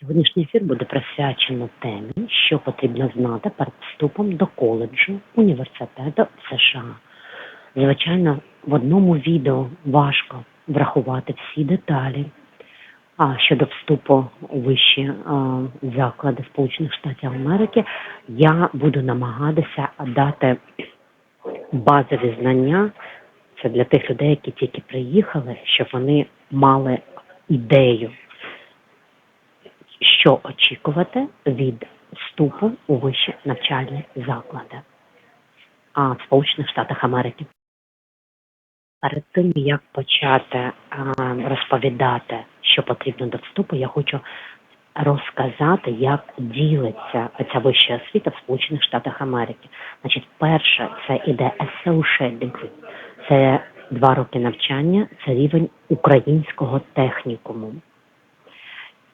Сьогоднішній ефір буде присвячено темі, що потрібно знати перед вступом до коледжу університету США. Звичайно, в одному відео важко врахувати всі деталі. А щодо вступу у вищі а, заклади Сполучених Штатів Америки, я буду намагатися дати базові знання. Це для тих людей, які тільки приїхали, щоб вони мали ідею що очікувати від вступу у вищі навчальні заклади а, в Сполучених Штатах Америки. Перед тим як почати а, розповідати, що потрібно до вступу, я хочу розказати, як ділиться ця вища освіта в Сполучених Штатах Америки. Значить, перше це іде associate degree. Це два роки навчання, це рівень українського технікуму.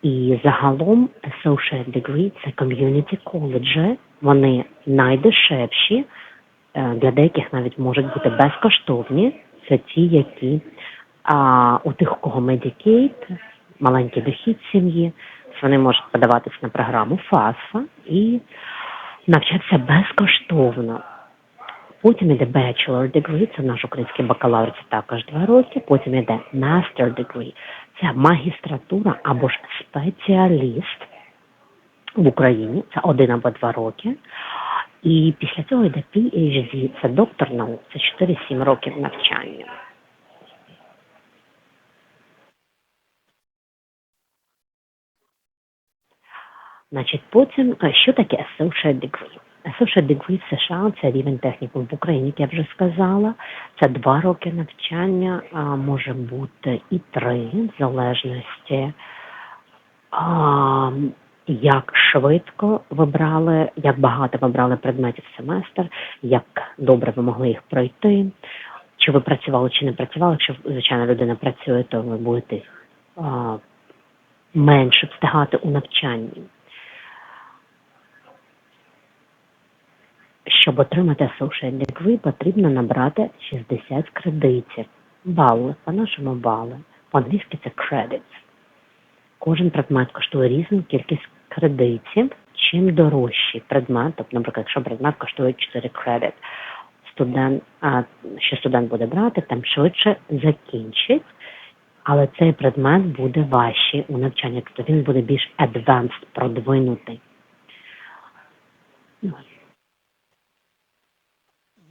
І загалом associate degree – це community коледжі. Вони найдешевші, е, для деяких навіть можуть бути безкоштовні. Це ті, які а, у тих, у кого Medicaid, маленький дохід сім'ї, вони можуть подаватися на програму ФАСФА і навчатися безкоштовно. Потім йде bachelor degree, це наш український бакалавр, це також два роки. Потім йде master degree, це магістратура або ж спеціаліст в Україні, це один або два роки. І після цього йде PhD, це доктор наук, це 4-7 років навчання. Значить, потім, е, що таке associate degree? Associate degree США це рівень технікум в Україні, як я вже сказала. Це два роки навчання, а може бути і три, в залежності, а, як швидко вибрали, як багато вибрали предметів семестр, як добре ви могли їх пройти, чи ви працювали, чи не працювали. Якщо, звичайно, людина працює, то ви будете а, менше встигати у навчанні. Щоб отримати associate degree, потрібно набрати 60 кредитів. Бали, по-нашому бали. По-англійськи це credits. Кожен предмет коштує різну кількість кредитів. Чим дорожчий предмет, тобто, наприклад, якщо предмет коштує 4 кредит, студент, а, що студент буде брати, тим швидше закінчить, але цей предмет буде важчий у навчанні, тобто він буде більш advanced, продвинутий.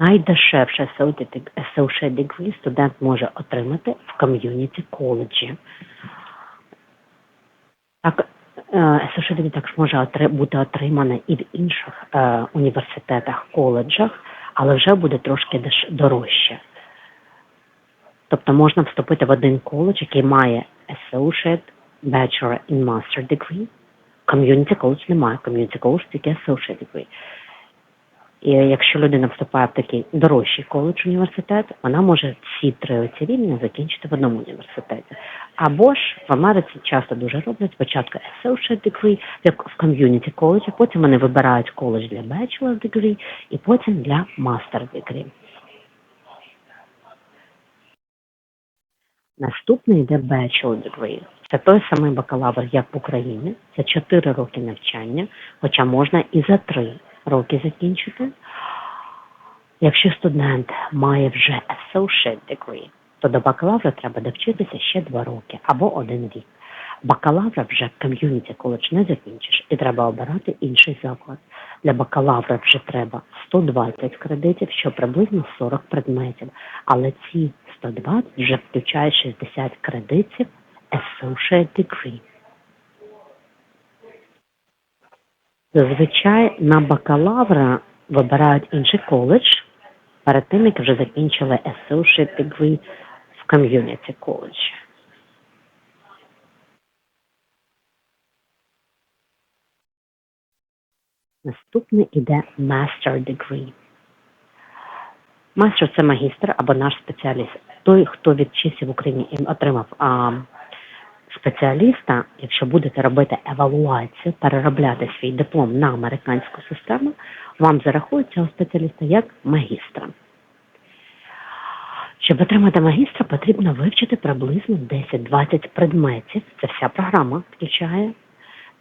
Найдешевше associate degree студент може отримати в ком'юніті коледжі. Так, е, associate degree також може бути отримане і в інших е, університетах, коледжах, але вже буде трошки дорожче. Тобто можна вступити в один коледж, який має associate, bachelor і master degree. Community college немає, community college тільки associate degree. І якщо людина вступає в такий дорожчий коледж університет, вона може всі три оці рівня закінчити в одному університеті. Або ж в Америці часто дуже роблять спочатку associate degree, як в college, а потім вони вибирають коледж для bachelor degree і потім для master degree. Наступний йде bachelor degree. Це той самий бакалавр, як в Україні. Це 4 роки навчання, хоча можна і за 3 роки закінчити. Якщо студент має вже associate degree, то до бакалавра треба довчитися ще 2 роки або один рік. Бакалавра вже ком'юніті коледж не закінчиш і треба обирати інший заклад. Для бакалавра вже треба 120 кредитів, що приблизно 40 предметів. Але ці 120 вже включають 60 кредитів associate degree. Зазвичай на бакалавра вибирають інший коледж перед тим, як вже закінчили associate degree в community college. Наступний іде master degree. Мастер це магістр або наш спеціаліст. Той, хто відчився в Україні і отримав а, спеціаліста, якщо будете робити евалуацію, переробляти свій диплом на американську систему, вам зарахують цього спеціаліста як магістра. Щоб отримати магістра, потрібно вивчити приблизно 10-20 предметів. Це вся програма включає.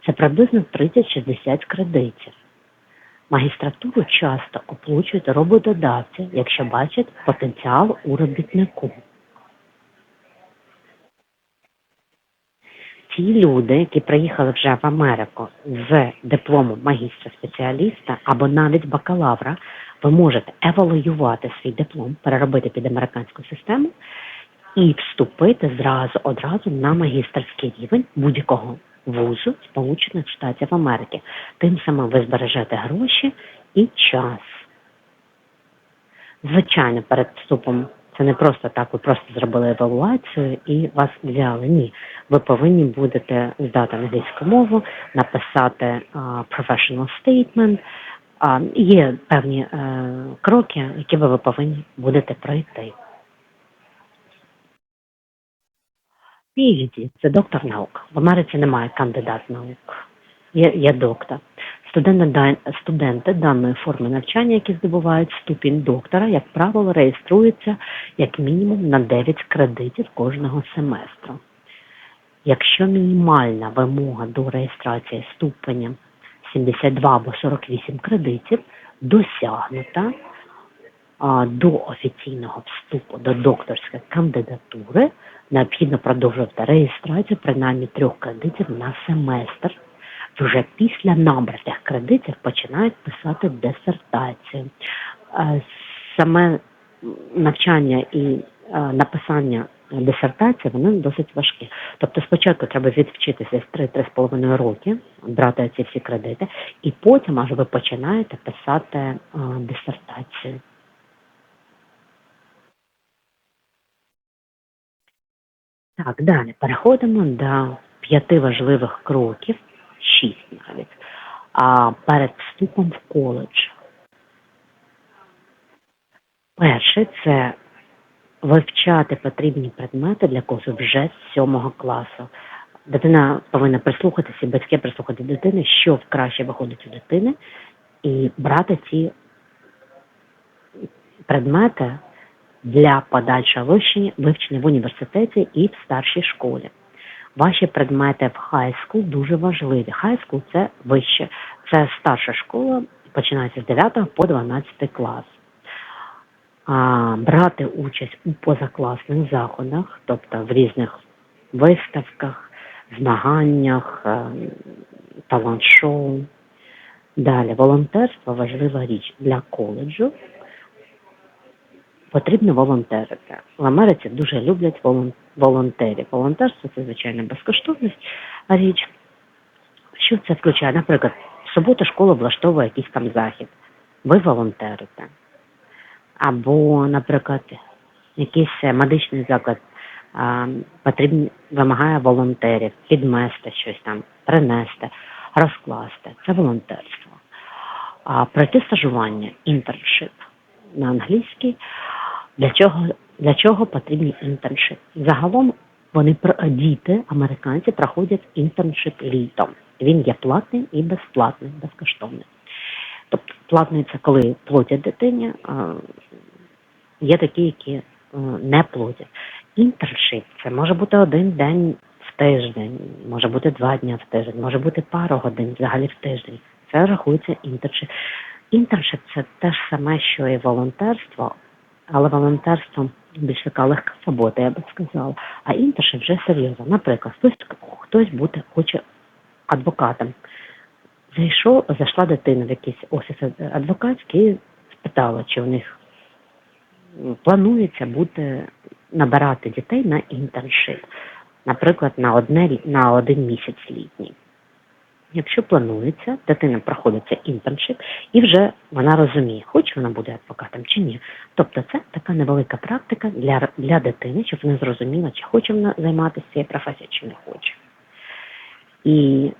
Це приблизно 30-60 кредитів. Магістратуру часто оплачують роботодавці, якщо бачать потенціал у робітнику. Ті люди, які приїхали вже в Америку з дипломом магістра-спеціаліста або навіть бакалавра, ви можете евалюювати свій диплом, переробити під американську систему і вступити зразу одразу на магістерський рівень будь-якого вузу Сполучених Штатів Америки. Тим самим ви збережете гроші і час. Звичайно, перед вступом це не просто так, ви просто зробили евалуацію і вас взяли. Ні. Ви повинні будете здати англійську мову, написати а, professional statement. А, є певні е, кроки, які ви повинні будете пройти. PhD – це доктор наук. В Америці немає кандидат наук, є, є доктор. Студенти, даної форми навчання, які здобувають ступінь доктора, як правило, реєструються як мінімум на 9 кредитів кожного семестру. Якщо мінімальна вимога до реєстрації ступеня 72 або 48 кредитів досягнута, до офіційного вступу до докторської кандидатури необхідно продовжувати реєстрацію принаймні трьох кредитів на семестр. Вже після набратих кредитів починають писати дисертацію. Е, Саме навчання і е, написання дисертації вони досить важкі. Тобто спочатку треба відвчитися з 3-3,5 роки, брати ці всі кредити, і потім аж ви починаєте писати е, дисертацію. Так, далі переходимо до п'яти важливих кроків, шість навіть, а перед вступом в коледж. Перше це вивчати потрібні предмети для курсу вже з сьомого класу. Дитина повинна прислухатися, батьки прислухати дитини, що краще виходить у дитини, і брати ці предмети для подальшого вивчення, вивчення в університеті і в старшій школі. Ваші предмети в хай скул дуже важливі. Хай скул це вище, це старша школа, починається з 9 по 12 клас. А, брати участь у позакласних заходах, тобто в різних виставках, змаганнях, е, талант-шоу. Далі волонтерство важлива річ для коледжу потрібно волонтерити. В Америці дуже люблять волон- волонтерів. Волонтерство це звичайно безкоштовність річ. Що це включає? Наприклад, в суботу школа влаштовує якийсь там захід. Ви волонтерите. Або, наприклад, якийсь медичний заклад а, потрібні, вимагає волонтерів підмести щось там, принести, розкласти. Це волонтерство. А пройти стажування, інтерншип на англійській. Для чого, для чого потрібні інтерншип? Загалом вони діти, американці, проходять інтерншип літом. Він є платним і безплатним, безкоштовним. Тобто платний це коли платять дитині, а є такі, які е, не платять. Інтерншип це може бути один день в тиждень, може бути два дні в тиждень, може бути пару годин взагалі в тиждень. Це рахується інтерншип. Інтерншип це те ж саме, що і волонтерство, але волонтерство більш така легка робота, я би сказала. А інтерншип вже серйозно. Наприклад, хтось хтось бути хоче адвокатом. Зайшов, зайшла дитина в якийсь офіс адвокатський і спитала, чи у них планується бути набирати дітей на інтерншип, наприклад, на одне на один місяць літній. Якщо планується, дитина проходить цей інтерншип, і вже вона розуміє, хоче вона буде адвокатом чи ні. Тобто це така невелика практика для, для дитини, щоб вона зрозуміла, чи хоче вона займатися цією професією, чи не хоче. І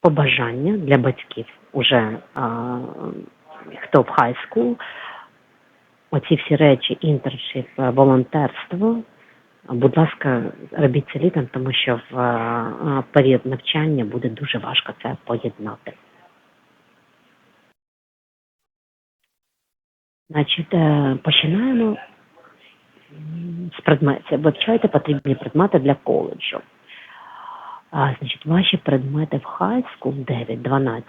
побажання для батьків уже а, хто в хай скул, оці всі речі, інтершип, волонтерство. Будь ласка, робіть це літом, тому що в період навчання буде дуже важко це поєднати. Значить, е, починаємо з предметів. Вивчайте потрібні предмети для коледжу. А, значить, ваші предмети в high school 9-12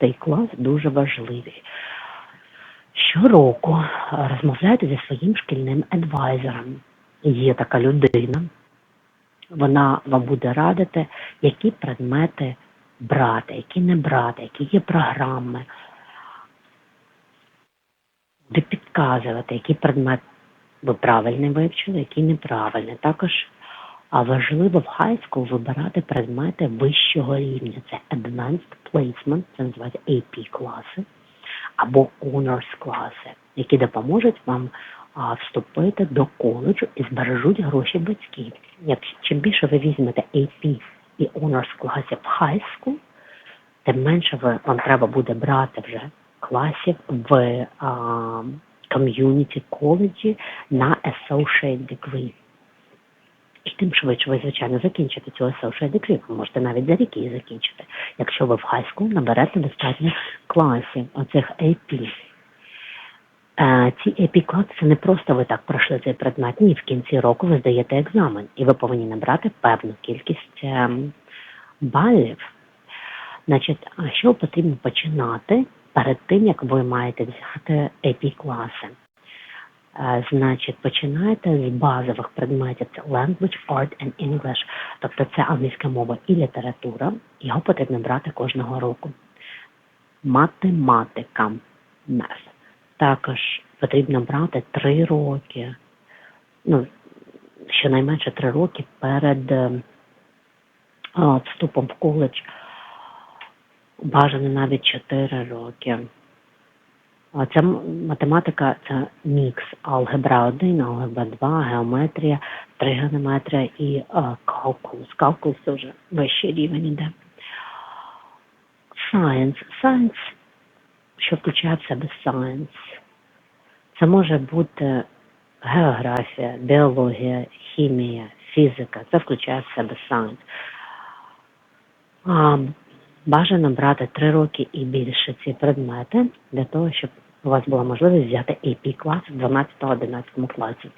цей клас дуже важливі. Щороку розмовляйте зі своїм шкільним адвайзером. Є така людина, вона вам буде радити, які предмети брати, які не брати, які є програми, буде підказувати, який предмет ви правильно вивчили, який неправильний. Також важливо в high вибирати предмети вищого рівня. Це Advanced Placement, це називається AP класи, або Honors класи, які допоможуть вам а, вступити до коледжу і збережуть гроші батьків. Чим більше ви візьмете AP і Honors класів high school, тим менше вам треба буде брати вже класів в ком'юніті коледжі на associate degree. І тим швидше ви, звичайно, закінчите цю associate degree. Ви можете навіть за рік її закінчити, якщо ви в high school наберете достатньо класів, оцих AP. Ці класи це не просто ви так пройшли цей предмет. Ні, в кінці року ви здаєте екзамен, і ви повинні набрати певну кількість ем, балів. Значить, що потрібно починати перед тим, як ви маєте взяти AP класи? Е, Значить, починайте з базових предметів. Це language, art and English. Тобто це англійська мова і література. Його потрібно брати кожного року. Математика. Math. Також потрібно брати три роки. Ну, щонайменше три роки перед е, а, вступом в коледж. Бажано навіть 4 роки. А Ця математика це мікс алгебра 1, алгебра 2, геометрія, тригонометрія і а, калкулус. Калкулус це вже вищий рівень іде. Science. Science, що включає в себе science. Це може бути географія, біологія, хімія, фізика. Це включає в себе. А, бажано брати три роки і більше ці предмети для того, щоб у вас була можливість взяти AP клас в 12-11 класі.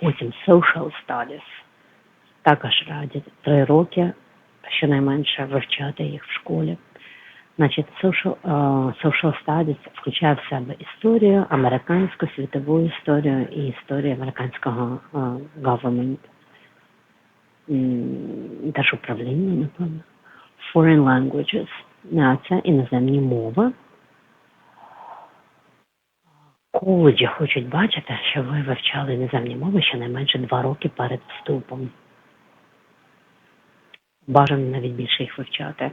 Потім social studies. Також радять три роки щонайменше вивчати їх в школі. Значить, social, е, social studies включає в себе історію, американську світову історію і історію американського е, government. М, Теж управління, напевно. Foreign languages. Це іноземні мови. Коледжі хочуть бачити, що ви вивчали іноземні мови щонайменше два роки перед вступом. Бажано навіть більше їх вивчати.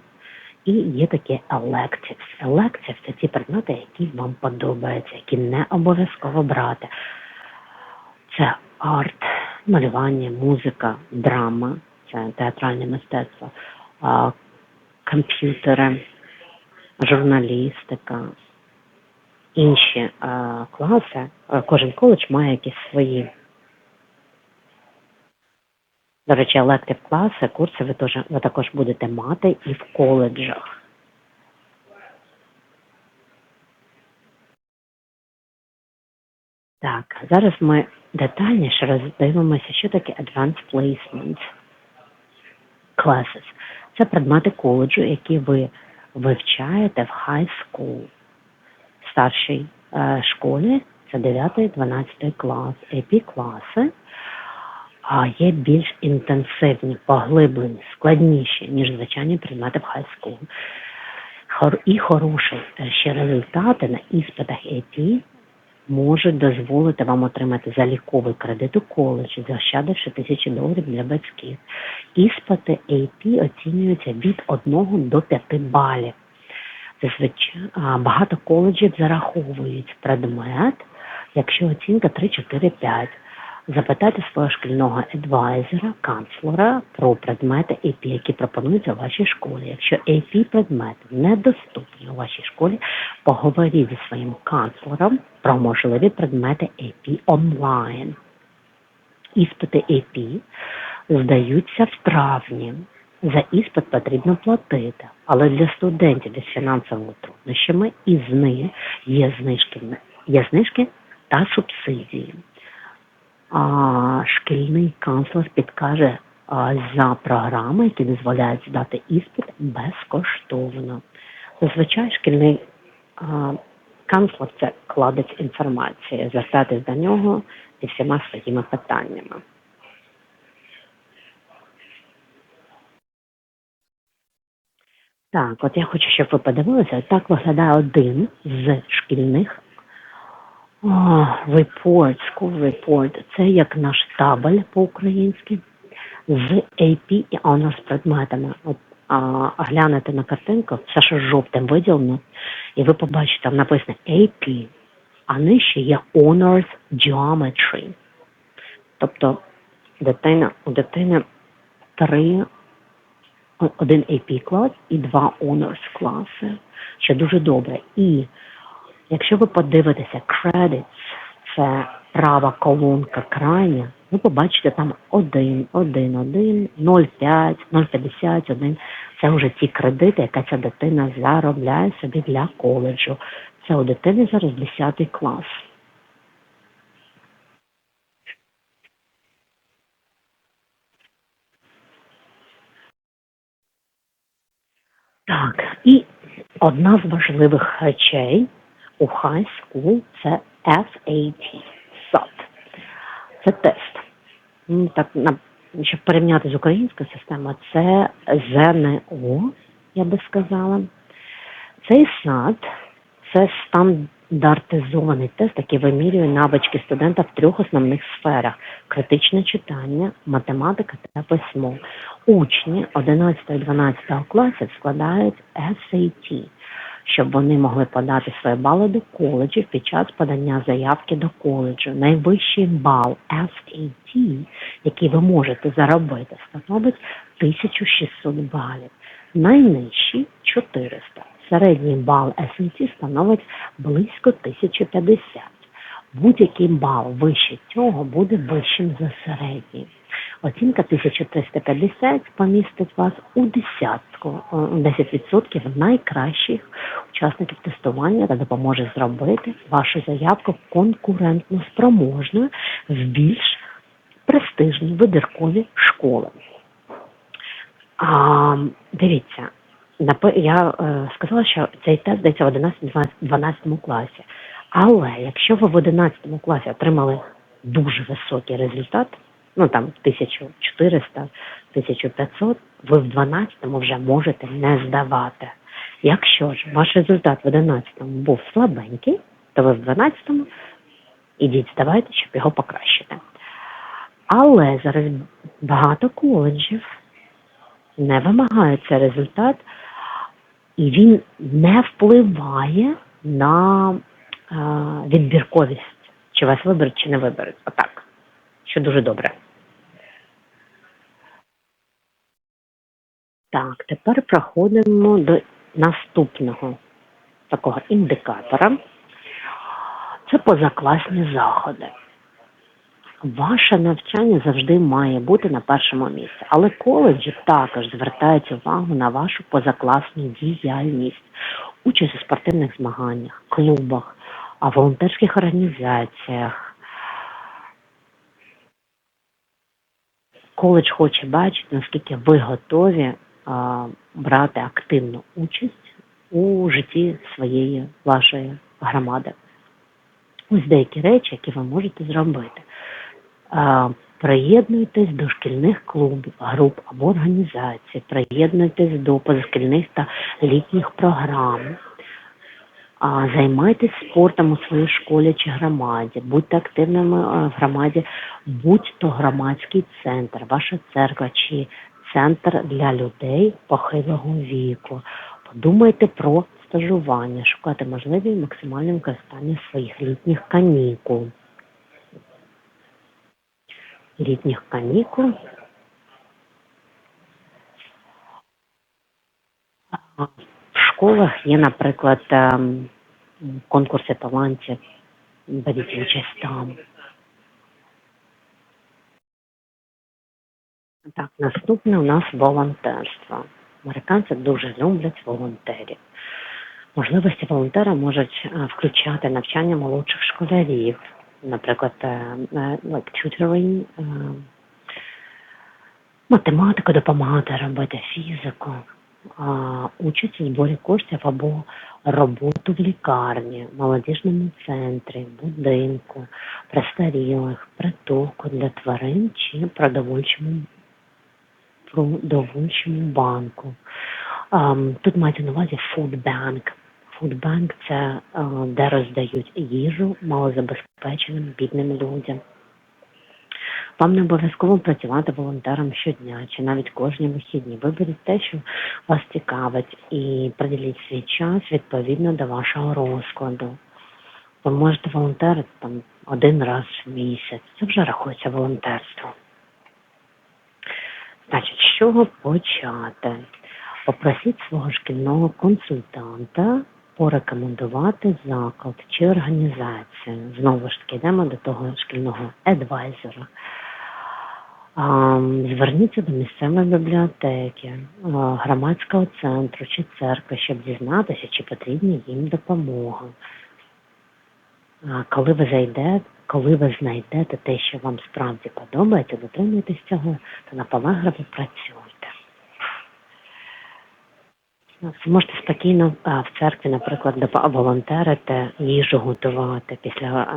І є такі electives. Electives – це ті предмети, які вам подобаються, які не обов'язково брати. Це арт, малювання, музика, драма, це театральне мистецтво, комп'ютери, журналістика, інші класи. Кожен коледж має якісь свої. До речі, електив класи, курси ви, теж, ви також будете мати і в коледжах. Так, зараз ми детальніше роздивимося, що таке Advanced Placement Classes. Це предмети коледжу, які ви вивчаєте в high school, старшій е, школі, це 9-12 клас, AP класи, а є більш інтенсивні, поглиблені, складніші, ніж звичайні предмети в. Хор- І хороші е, ще результати на іспитах AP можуть дозволити вам отримати заліковий кредит у коледжі, заощадивши тисячі доларів для батьків. Іспити AP оцінюються від 1 до 5 балів. Зазвичай багато коледжів зараховують предмет, якщо оцінка 3, 4, 5. Запитайте свого шкільного адвайзера, канцлера про предмети AP, які пропонуються у вашій школі. Якщо AP предмети недоступні у вашій школі, поговоріть зі своїм канцлером про можливі предмети AP онлайн. Іспити AP здаються в травні. За іспит потрібно платити, але для студентів із фінансовими труднощами із них є знижки, є знижки та субсидії. А шкільний канцлер підкаже а, за програми, які дозволяють здати іспит безкоштовно. Зазвичай шкільний а, канцлер це кладець інформації, звертатись до нього зі всіма своїми питаннями. Так, от я хочу, щоб ви подивилися, так виглядає один з шкільних report, school report. Це як наш табель по-українськи з AP і honors предметами. От а, глянете на картинку, все що жовтим виділено, і ви побачите, там написано AP, а нижче є honors geometry. Тобто дитина, у дитини три один AP клас і два honors класи, що дуже добре. І якщо ви подивитеся credits, це права колонка крайня, ви побачите там 1, 1, 1, 0,5, 0,51. Це вже ті кредити, яка ця дитина заробляє собі для коледжу. Це у дитини зараз 10 клас. Так, і одна з важливих речей у high school це SAT. SAT. Це тест. Ну, Так, щоб порівняти з українською системою, це ЗНО, я би сказала. Цей SAT – це стандартизований тест, який вимірює навички студента в трьох основних сферах: критичне читання, математика та письмо. Учні 11 і 12 класів складають SAT, щоб вони могли подати свої бали до коледжів під час подання заявки до коледжу. Найвищий бал SAT, який ви можете заробити, становить 1600 балів. Найнижчий 400. Середній бал SAT становить близько 1050. Будь-який бал вище цього буде вищим за середній. Оцінка 1350 помістить вас у десятку, е, 10% найкращих учасників тестування та допоможе зробити вашу заявку конкурентно спроможною в більш престижні вибіркові школи. А, дивіться, я е, сказала, що цей тест дається в 11-12 класі. Але якщо ви в 11 класі отримали дуже високий результат, ну там 1400, 1500, ви в 12 вже можете не здавати. Якщо ж ваш результат в 11 був слабенький, то ви в 12 ідіть здавайте, щоб його покращити. Але зараз багато коледжів не вимагають цей результат, і він не впливає на е, відбірковість, чи вас виберуть, чи не виберуть. Отак, що дуже добре. Так, тепер проходимо до наступного такого індикатора. Це позакласні заходи. Ваше навчання завжди має бути на першому місці, але коледжі також звертають увагу на вашу позакласну діяльність, участь у спортивних змаганнях, клубах, волонтерських організаціях. Коледж хоче бачити, наскільки ви готові брати активну участь у житті своєї вашої громади. Ось деякі речі, які ви можете зробити. Приєднуйтесь до шкільних клубів, груп або організацій, приєднуйтесь до позашкільних та літніх програм. Займайтесь спортом у своїй школі чи громаді, будьте активними в громаді, будь-то громадський центр, ваша церква чи центр для людей похилого віку. Подумайте про стажування, шукати можливі максимальне використання своїх літніх канікул. Літніх канікул. В школах є, наприклад, ем, конкурси талантів, беріть участь там. Так, наступне у нас волонтерство. Американці дуже люблять волонтерів. Можливості волонтера можуть е, включати навчання молодших школярів, наприклад, е, е, like tutoring, математику допомагати робити, фізику, участь у зборі коштів або роботу в лікарні, молодіжному центрі, будинку, престарілих, притулку для тварин чи продовольчому продовольчому банку. Тут мається на увазі фудбанк. Фудбанк це де роздають їжу малозабезпеченим бідним людям. Вам не обов'язково працювати волонтером щодня чи навіть кожні вихідні. Виберіть те, що вас цікавить, і приділіть свій час відповідно до вашого розкладу. Ви можете волонтерити там один раз в місяць. Це вже рахується волонтерство. Значить, з чого почати? Попросіть свого шкільного консультанта порекомендувати заклад чи організацію. Знову ж таки, йдемо до того шкільного адвайзера. Зверніться до місцевої бібліотеки, громадського центру чи церкви, щоб дізнатися, чи потрібна їм допомога. Коли ви зайдете, коли ви знайдете те, що вам справді подобається, дотримуйтесь цього, то наполегливо працюйте. Ви можете спокійно в церкві, наприклад, волонтерити, їжу готувати після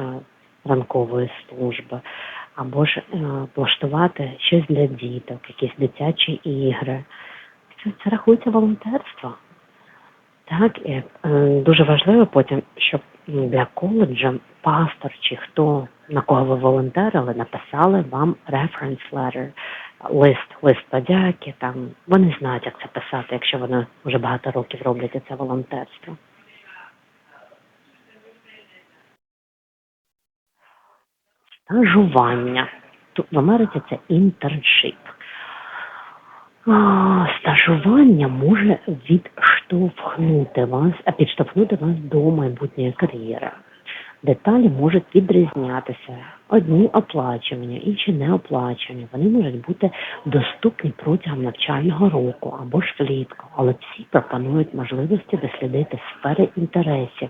ранкової служби або ж влаштувати щось для діток, якісь дитячі ігри. Це, це рахується волонтерство. Так, і е, дуже важливо потім, щоб для коледжа пастор чи хто на кого ви волонтерили, написали вам reference letter, лист, лист подяки. Там вони знають, як це писати, якщо вони вже багато років роблять це волонтерство. стажування. Тут в Америці це інтерншип. Стажування може відштовхнути вас, а підштовхнути вас до майбутньої кар'єри. Деталі можуть відрізнятися. Одні оплачування, інші не оплачування. Вони можуть бути доступні протягом навчального року або ж влітку, але всі пропонують можливості дослідити сфери інтересів,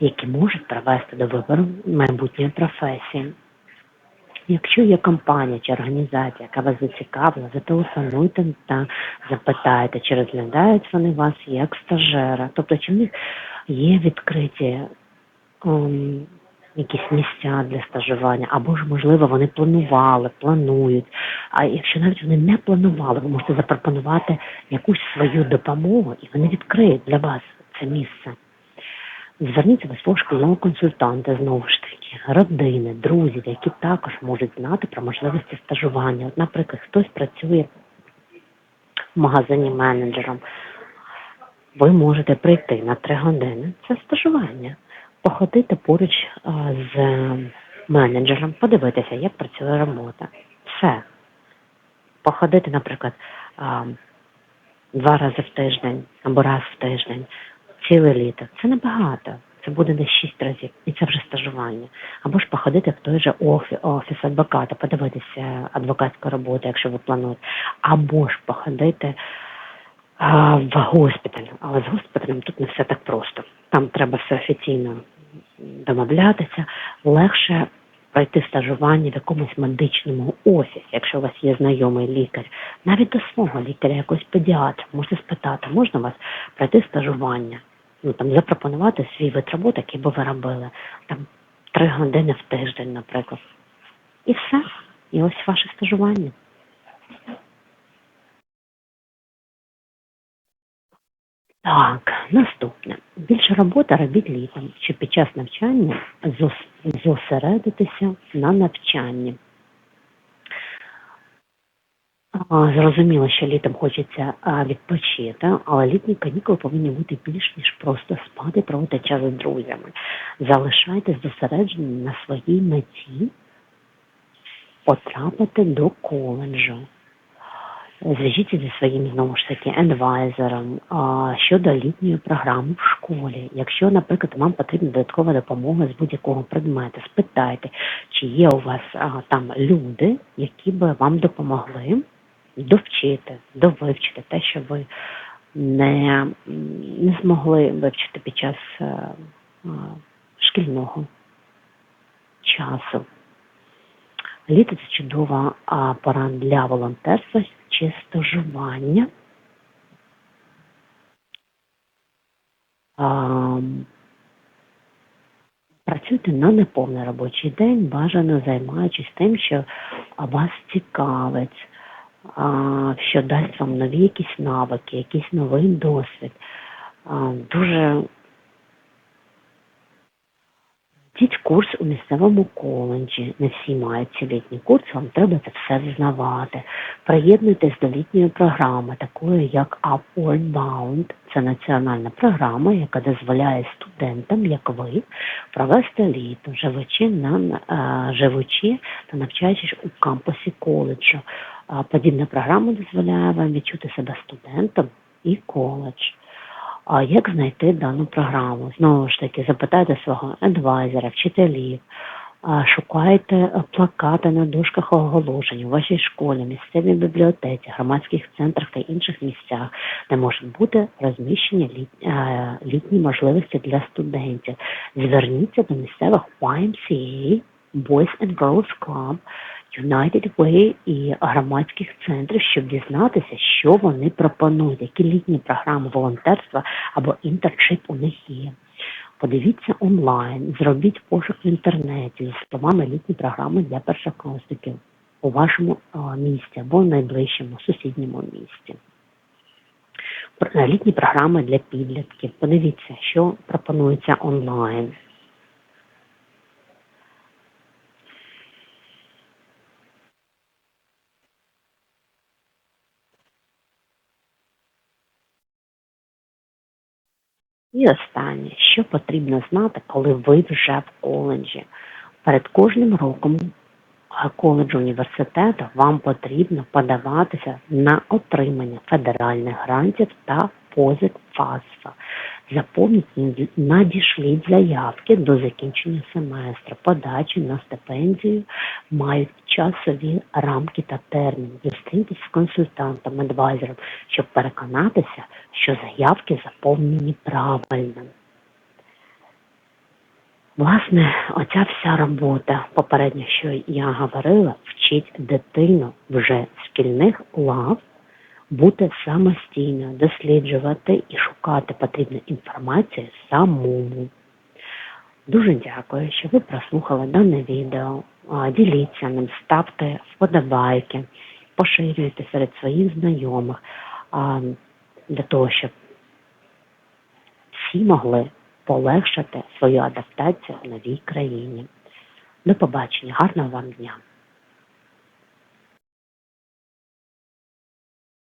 які можуть привести до вибору майбутньої професії. Якщо є компанія чи організація, яка вас зацікавила, зателефонуйте та запитайте, чи розглядають вони вас як стажера. Тобто, чи в них є відкриті um, якісь місця для стажування, або ж, можливо, вони планували, планують. А якщо навіть вони не планували, ви можете запропонувати якусь свою допомогу, і вони відкриють для вас це місце. Зверніться до свого шкільного консультанта знову ж таки, родини, друзів, які також можуть знати про можливості стажування. От, наприклад, хтось працює в магазині менеджером. Ви можете прийти на три години. Це стажування, походити поруч з менеджером, подивитися, як працює робота. Все. Походити, наприклад, два рази в тиждень або раз в тиждень ціле літо. Це небагато. Це буде десь шість разів, і це вже стажування. Або ж походити в той же офіс, офіс адвоката, подивитися адвокатську роботу, якщо ви плануєте, або ж походити а, в госпіталь. Але з госпіталем тут не все так просто. Там треба все офіційно домовлятися, легше пройти стажування в якомусь медичному офісі, якщо у вас є знайомий лікар, навіть до свого лікаря, якогось педіатра, можете спитати, можна вас пройти стажування ну там запропонувати свій вид роботи, який би ви робили там три години в тиждень, наприклад. І все. І ось ваше стажування. Так, наступне. Більше роботи робіть літом, щоб під час навчання зосередитися на навчанні. Зрозуміло, що літом хочеться відпочити, але літні канікули повинні бути більш ніж просто спати, проводити час з друзями. Залишайтесь зосереджені на своїй меті потрапити до коледжу. Зв'яжіться зі своїм знову ж таки адвайзером щодо літньої програми в школі. Якщо, наприклад, вам потрібна додаткова допомога з будь-якого предмету, спитайте, чи є у вас а, там люди, які би вам допомогли довчити, довивчити те, що ви не не змогли вивчити під час е, а, шкільного часу. Літо це чудова пора для волонтерства ще стажування. Працюйте на неповний робочий день, бажано займаючись тим, що вас цікавить, що дасть вам нові якісь навики, якийсь новий досвід. Дуже Йдіть курс у місцевому коледжі. Не всі мають ці літні курси, вам треба це все знавати. Приєднуйтесь до літньої програми, такої як Upward Bound. Це національна програма, яка дозволяє студентам, як ви, провести літо, живучи на е, живучи та навчаючись у кампусі коледжу. Подібна програма дозволяє вам відчути себе студентом і коледж. А як знайти дану програму? Знову ж таки, запитайте свого адвайзера, вчителів, шукайте плакати на дошках оголошень у вашій школі, місцевій бібліотеці, громадських центрах та інших місцях, де можуть бути розміщені е, літні можливості для студентів. Зверніться до місцевих YMCA, Boys and Girls Club, United Way і громадських центрів, щоб дізнатися, що вони пропонують, які літні програми волонтерства або інтершип у них є. Подивіться онлайн, зробіть пошук в інтернеті зі словами літні програми для першокласників у вашому місті або в найближчому сусідньому місті. Літні програми для підлітків. Подивіться, що пропонується онлайн. І останнє, що потрібно знати, коли ви вже в коледжі. Перед кожним роком коледжу університету вам потрібно подаватися на отримання федеральних грантів та позик ФАСФА. Заповніть і надішліть заявки до закінчення семестру. Подачі на стипендію мають часові рамки та терміни. Зустріньтесь з консультантом, адвайзером, щоб переконатися, що заявки заповнені правильно. Власне, оця вся робота, попередньо, що я говорила, вчить дитину вже шкільних лав бути самостійною, досліджувати і шукати потрібну інформацію самому. Дуже дякую, що ви прослухали дане відео. Діліться ним, ставте вподобайки, поширюйте серед своїх знайомих для того, щоб всі могли полегшити свою адаптацію в новій країні. До побачення, гарного вам дня!